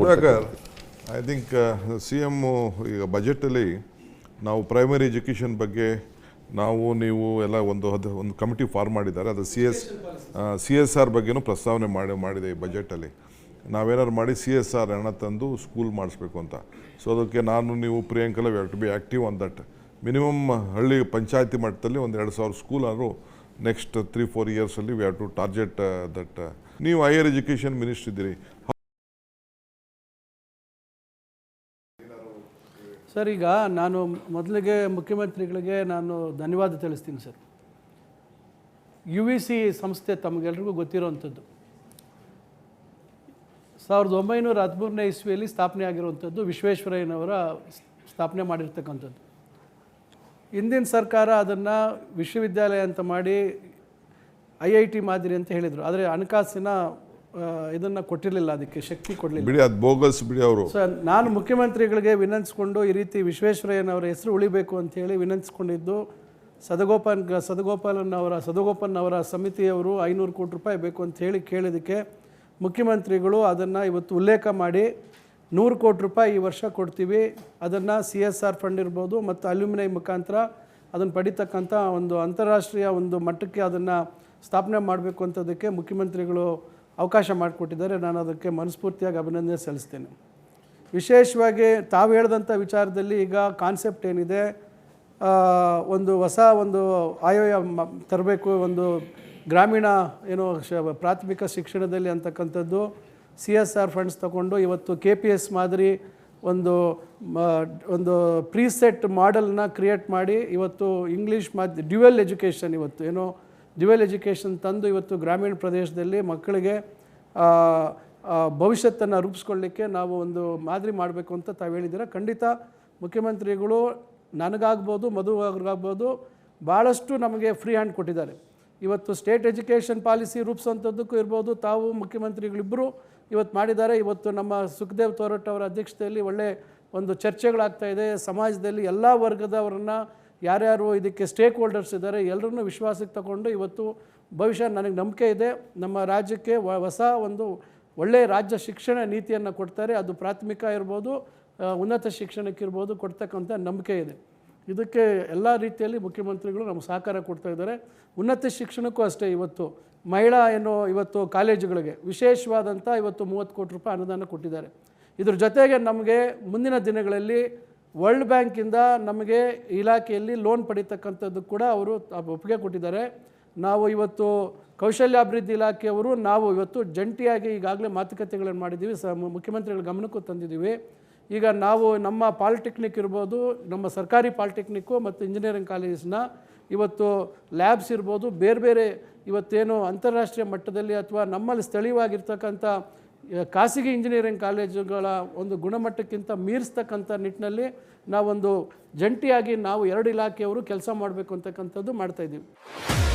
Sudhakar I think C M ಈಗ ಬಜೆಟಲ್ಲಿ ನಾವು ಪ್ರೈಮರಿ ಎಜುಕೇಷನ್ ಬಗ್ಗೆ ನಾವು ನೀವು ಎಲ್ಲ ಒಂದು ಅದು ಒಂದು ಕಮಿಟಿ ಫಾರ್ಮ್ ಮಾಡಿದ್ದಾರೆ. ಅದು C S C S R ಬಗ್ಗೆನೂ ಪ್ರಸ್ತಾವನೆ ಮಾಡಿ ಮಾಡಿದೆ ಈ ಬಜೆಟಲ್ಲಿ ನಾವೇನಾದ್ರು ಮಾಡಿ ಸಿ ಎಸ್ ಆರ್ ಹಣ ತಂದು ಸ್ಕೂಲ್ ಮಾಡಿಸ್ಬೇಕು ಅಂತ. ಸೊ ಅದಕ್ಕೆ ನಾನು ನೀವು ಪ್ರಿಯಾಂಕಲ್ಲ we to be active on that minimum ಹಳ್ಳಿ ಪಂಚಾಯತಿ ಮಟ್ಟದಲ್ಲಿ ಒಂದು ಎರಡು ಸಾವಿರ ಸ್ಕೂಲ್ ಆದರೂ next three four ಇಯರ್ಸಲ್ಲಿ we have to target that ನೀವು ಹೈಯರ್ ಎಜುಕೇಷನ್ ಮಿನಿಸ್ಟರ್ ಇದ್ದೀರಿ. ಸರ್, ಈಗ ನಾನು ಮೊದಲಿಗೆ ಮುಖ್ಯಮಂತ್ರಿಗಳಿಗೆ ನಾನು ಧನ್ಯವಾದ ತಿಳಿಸ್ತೀನಿ ಸರ್. ಯು ವಿ ಸಿ ಸಂಸ್ಥೆ ತಮಗೆಲ್ರಿಗೂ ಗೊತ್ತಿರೋವಂಥದ್ದು ಸಾವಿರದ ಒಂಬೈನೂರ ಹದಿಮೂರನೇ ಇಸ್ವಿಯಲ್ಲಿ ಸ್ಥಾಪನೆ ಆಗಿರುವಂಥದ್ದು ವಿಶ್ವೇಶ್ವರಯ್ಯನವರ ಸ್ಥಾಪನೆ ಮಾಡಿರ್ತಕ್ಕಂಥದ್ದು. ಹಿಂದಿನ ಸರ್ಕಾರ ಅದನ್ನು ವಿಶ್ವವಿದ್ಯಾಲಯ ಅಂತ ಮಾಡಿ ಐ ಐ ಟಿ ಮಾದರಿ ಅಂತ ಹೇಳಿದರು. ಆದರೆ ಹಣಕಾಸಿನ ಇದನ್ನು ಕೊಟ್ಟಿರಲಿಲ್ಲ ಅದಕ್ಕೆ ಶಕ್ತಿ ಕೊಡಲಿಲ್ಲ. ಬಿಡಿ ಅದು ಬೋಗಸ್ ಬಿಡಿ ಅವರು. ಸರ್ ನಾನು ಮುಖ್ಯಮಂತ್ರಿಗಳಿಗೆ ವಿನಂತಿಸ್ಕೊಂಡು ಈ ರೀತಿ ವಿಶ್ವೇಶ್ವರಯ್ಯನವರ ಹೆಸರು ಉಳಿಬೇಕು ಅಂತೇಳಿ ವಿನಂತಿಸ್ಕೊಂಡಿದ್ದು ಸದಗೋಪಾಲ್ ಸದಗೋಪಾಲನ್ ಅವರ ಸದಗೋಪನ್ ಅವರ ಸಮಿತಿಯವರು ಐನೂರು ಕೋಟಿ ರೂಪಾಯಿ ಬೇಕು ಅಂತ ಹೇಳಿ ಕೇಳಿದ್ದಕ್ಕೆ ಮುಖ್ಯಮಂತ್ರಿಗಳು ಅದನ್ನು ಇವತ್ತು ಉಲ್ಲೇಖ ಮಾಡಿ ನೂರು ಕೋಟಿ ರೂಪಾಯಿ ಈ ವರ್ಷ ಕೊಡ್ತೀವಿ. ಅದನ್ನು ಸಿ ಎಸ್ ಆರ್ ಫಂಡ್ ಇರ್ಬೋದು ಮತ್ತು ಅಲ್ಯೂಮಿನೈ ಮುಖಾಂತರ ಅದನ್ನು ಪಡಿತಕ್ಕಂಥ ಒಂದು ಅಂತಾರಾಷ್ಟ್ರೀಯ ಒಂದು ಮಟ್ಟಕ್ಕೆ ಅದನ್ನು ಸ್ಥಾಪನೆ ಮಾಡಬೇಕು ಅಂತದಕ್ಕೆ ಮುಖ್ಯಮಂತ್ರಿಗಳು ಅವಕಾಶ ಮಾಡಿಕೊಟ್ಟಿದ್ದಾರೆ. ನಾನು ಅದಕ್ಕೆ ಮನಸ್ಫೂರ್ತಿಯಾಗಿ ಅಭಿನಂದನೆ ಸಲ್ಲಿಸ್ತೇನೆ. ವಿಶೇಷವಾಗಿ ತಾವು ಹೇಳಿದಂಥ ವಿಚಾರದಲ್ಲಿ ಈಗ ಕಾನ್ಸೆಪ್ಟ್ ಏನಿದೆ ಒಂದು ಹೊಸ ಒಂದು ಆಯೋಯ ತರಬೇಕು, ಒಂದು ಗ್ರಾಮೀಣ ಏನು ಪ್ರಾಥಮಿಕ ಶಿಕ್ಷಣದಲ್ಲಿ ಅಂತಕ್ಕಂಥದ್ದು ಸಿ ಎಸ್ ಆರ್ ಫಂಡ್ಸ್ ತಗೊಂಡು ಇವತ್ತು ಕೆ ಪಿ ಎಸ್ ಮಾದರಿ ಒಂದು ಒಂದು ಪ್ರೀಸೆಟ್ ಮಾಡೆಲ್ನ ಕ್ರಿಯೇಟ್ ಮಾಡಿ ಇವತ್ತು ಇಂಗ್ಲೀಷ್ ಮಾದ್ ಡ್ಯುವೆಲ್ ಎಜುಕೇಷನ್ ಇವತ್ತು ಏನೋ ಡ್ಯುವೆಲ್ ಎಜುಕೇಷನ್ ತಂದು ಇವತ್ತು ಗ್ರಾಮೀಣ ಪ್ರದೇಶದಲ್ಲಿ ಮಕ್ಕಳಿಗೆ ಭವಿಷ್ಯತ್ತನ್ನು ರೂಪಿಸ್ಕೊಳ್ಳಿಕ್ಕೆ ನಾವು ಒಂದು ಮಾದರಿ ಮಾಡಬೇಕು ಅಂತ ತಾವು ಹೇಳಿದ್ದೀರ. ಖಂಡಿತ ಮುಖ್ಯಮಂತ್ರಿಗಳು ನನಗಾಗ್ಬೋದು, ಮಧು ಅವ್ರಿಗಾಗ್ಬೋದು ಭಾಳಷ್ಟು ನಮಗೆ ಫ್ರೀ ಹ್ಯಾಂಡ್ ಕೊಟ್ಟಿದ್ದಾರೆ. ಇವತ್ತು ಸ್ಟೇಟ್ ಎಜುಕೇಷನ್ ಪಾಲಿಸಿ ರೂಪಿಸೋಂಥದ್ದಕ್ಕೂ ಇರ್ಬೋದು, ತಾವು ಮುಖ್ಯಮಂತ್ರಿಗಳಿಬ್ಬರು ಇವತ್ತು ಮಾಡಿದ್ದಾರೆ. ಇವತ್ತು ನಮ್ಮ ಸುಖದೇವ್ ತೋರಟ್ ಅವರ ಅಧ್ಯಕ್ಷತೆಯಲ್ಲಿ ಒಳ್ಳೆ ಒಂದು ಚರ್ಚೆಗಳಾಗ್ತಾ ಇದೆ. ಸಮಾಜದಲ್ಲಿ ಎಲ್ಲ ವರ್ಗದವರನ್ನು ಯಾರ್ಯಾರು ಇದಕ್ಕೆ ಸ್ಟೇಕ್ ಹೋಲ್ಡರ್ಸ್ ಇದ್ದಾರೆ ಎಲ್ಲರನ್ನೂ ವಿಶ್ವಾಸಕ್ಕೆ ತಗೊಂಡು ಇವತ್ತು ಭವಿಷ್ಯ ನನಗೆ ನಂಬಿಕೆ ಇದೆ. ನಮ್ಮ ರಾಜ್ಯಕ್ಕೆ ಹೊಸ ಒಂದು ಒಳ್ಳೆಯ ರಾಜ್ಯ ಶಿಕ್ಷಣ ನೀತಿಯನ್ನು ಕೊಡ್ತಾರೆ. ಅದು ಪ್ರಾಥಮಿಕ ಇರ್ಬೋದು ಉನ್ನತ ಶಿಕ್ಷಣಕ್ಕಿರ್ಬೋದು ಕೊಡ್ತಕ್ಕಂಥ ನಂಬಿಕೆ ಇದೆ. ಇದಕ್ಕೆ ಎಲ್ಲ ರೀತಿಯಲ್ಲಿ ಮುಖ್ಯಮಂತ್ರಿಗಳು ನಮ್ಗೆ ಸಹಕಾರ ಕೊಡ್ತಾ ಇದ್ದಾರೆ. ಉನ್ನತ ಶಿಕ್ಷಣಕ್ಕೂ ಅಷ್ಟೇ ಇವತ್ತು ಮಹಿಳಾ ಏನೋ ಇವತ್ತು ಕಾಲೇಜುಗಳಿಗೆ ವಿಶೇಷವಾದಂಥ ಇವತ್ತು ಮೂವತ್ತು ಕೋಟಿ ರೂಪಾಯಿ ಅನುದಾನ ಕೊಟ್ಟಿದ್ದಾರೆ. ಇದ್ರ ಜೊತೆಗೆ ನಮಗೆ ಮುಂದಿನ ದಿನಗಳಲ್ಲಿ ವರ್ಲ್ಡ್ ಬ್ಯಾಂಕಿಂದ ನಮಗೆ ಇಲಾಖೆಯಲ್ಲಿ ಲೋನ್ ಪಡಿತಕ್ಕಂಥದ್ದು ಕೂಡ ಅವರು ಒಪ್ಪಿಗೆ ಕೊಟ್ಟಿದ್ದಾರೆ. ನಾವು ಇವತ್ತು ಕೌಶಲ್ಯಾಭಿವೃದ್ಧಿ ಇಲಾಖೆಯವರು ನಾವು ಇವತ್ತು ಜಂಟಿಯಾಗಿ ಈಗಾಗಲೇ ಮಾತುಕತೆಗಳನ್ನು ಮಾಡಿದ್ದೀವಿ. ಸ ಮುಖ್ಯಮಂತ್ರಿಗಳ ಗಮನಕ್ಕೂ ತಂದಿದ್ದೀವಿ. ಈಗ ನಾವು ನಮ್ಮ ಪಾಲಿಟೆಕ್ನಿಕ್ ಇರ್ಬೋದು, ನಮ್ಮ ಸರ್ಕಾರಿ ಪಾಲಿಟೆಕ್ನಿಕ್ಕು ಮತ್ತು ಇಂಜಿನಿಯರಿಂಗ್ ಕಾಲೇಜಸ್ನ ಇವತ್ತು ಲ್ಯಾಬ್ಸ್ ಇರ್ಬೋದು ಬೇರೆ ಬೇರೆ ಇವತ್ತೇನು ಅಂತಾರಾಷ್ಟ್ರೀಯ ಮಟ್ಟದಲ್ಲಿ ಅಥವಾ ನಮ್ಮಲ್ಲಿ ಸ್ಥಳೀಯವಾಗಿರ್ತಕ್ಕಂಥ ಖಾಸಗಿ ಇಂಜಿನಿಯರಿಂಗ್ ಕಾಲೇಜುಗಳ ಒಂದು ಗುಣಮಟ್ಟಕ್ಕಿಂತ ಮೀರಿಸ್ತಕ್ಕಂಥ ನಿಟ್ಟಿನಲ್ಲಿ ನಾವೊಂದು ಜಂಟಿಯಾಗಿ ನಾವು ಎರಡು ಇಲಾಖೆಯವರು ಕೆಲಸ ಮಾಡಬೇಕು ಅಂತಕ್ಕಂಥದ್ದು ಮಾಡ್ತಾಯಿದ್ದೀವಿ